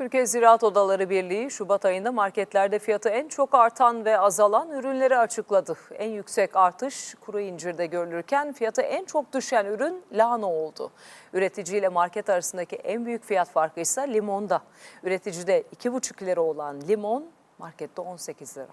Türkiye Ziraat Odaları Birliği Şubat ayında marketlerde fiyatı en çok artan ve azalan ürünleri açıkladı. En yüksek artış kuru incirde görülürken fiyatı en çok düşen ürün lahana oldu. Üretici ile market arasındaki en büyük fiyat farkı ise limonda. Üreticide 2,5 lira olan limon markette 18 lira.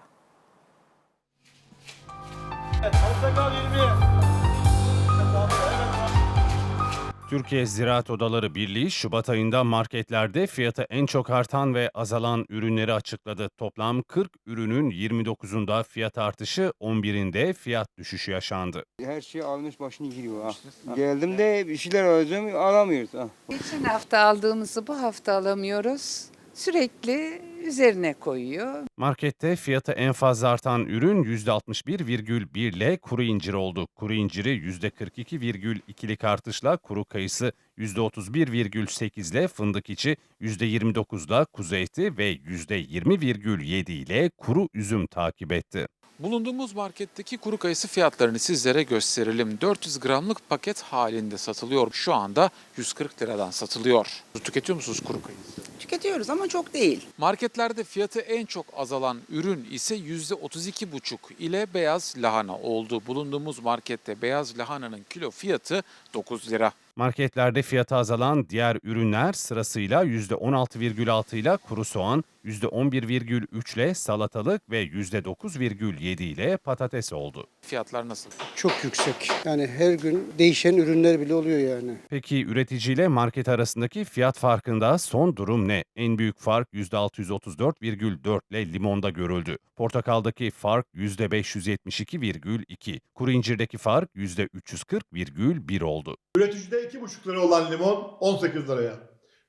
Türkiye Ziraat Odaları Birliği Şubat ayında marketlerde fiyatı en çok artan ve azalan ürünleri açıkladı. Toplam 40 ürünün 29'unda fiyat artışı, 11'inde fiyat düşüşü yaşandı. Her şey almış başını giriyor. Ha. Geldim de bir şeyler alacağım alamıyoruz. Ha. Geçen hafta aldığımızı bu hafta alamıyoruz. Sürekli üzerine koyuyor. Markette fiyatı en fazla artan ürün %61,1 ile kuru incir oldu. Kuru inciri %42,2'lik artışla kuru kayısı %31,8 ile fındık içi %29'da kuzu eti ve %20,7 ile kuru üzüm takip etti. Bulunduğumuz marketteki kuru kayısı fiyatlarını sizlere gösterelim. 400 gramlık paket halinde satılıyor. Şu anda 140 liradan satılıyor. Tüketiyor musunuz kuru kayısı? Tüketiyoruz ama çok değil. Marketlerde fiyatı en çok azalan ürün ise %32,5 ile beyaz lahana oldu. Bulunduğumuz markette beyaz lahananın kilo fiyatı 9 lira. Marketlerde fiyatı azalan diğer ürünler sırasıyla %16,6 ile kuru soğan, %11,3 ile salatalık ve %9,7 ile patates oldu. Fiyatlar nasıl? çok yüksek. Yani her gün değişen ürünler bile oluyor yani. Peki üreticiyle market arasındaki fiyat farkında son durum ne? En büyük fark %634,4 ile limonda görüldü. Portakaldaki fark %572,2. Kuru incirdeki fark %340,1 oldu. Üreticide 2,5 lira olan limon 18 liraya.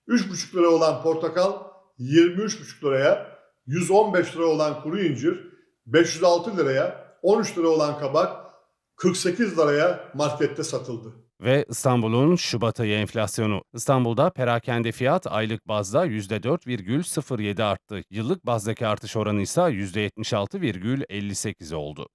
3,5 lira olan portakal 23,5 liraya. 115 lira olan kuru incir 506 liraya. 13 lira olan kabak 48 liraya markette satıldı. Ve İstanbul'un Şubat ayı enflasyonu. İstanbul'da perakende fiyat aylık bazda %4,07 arttı. Yıllık bazdaki artış oranı ise %76,58 oldu.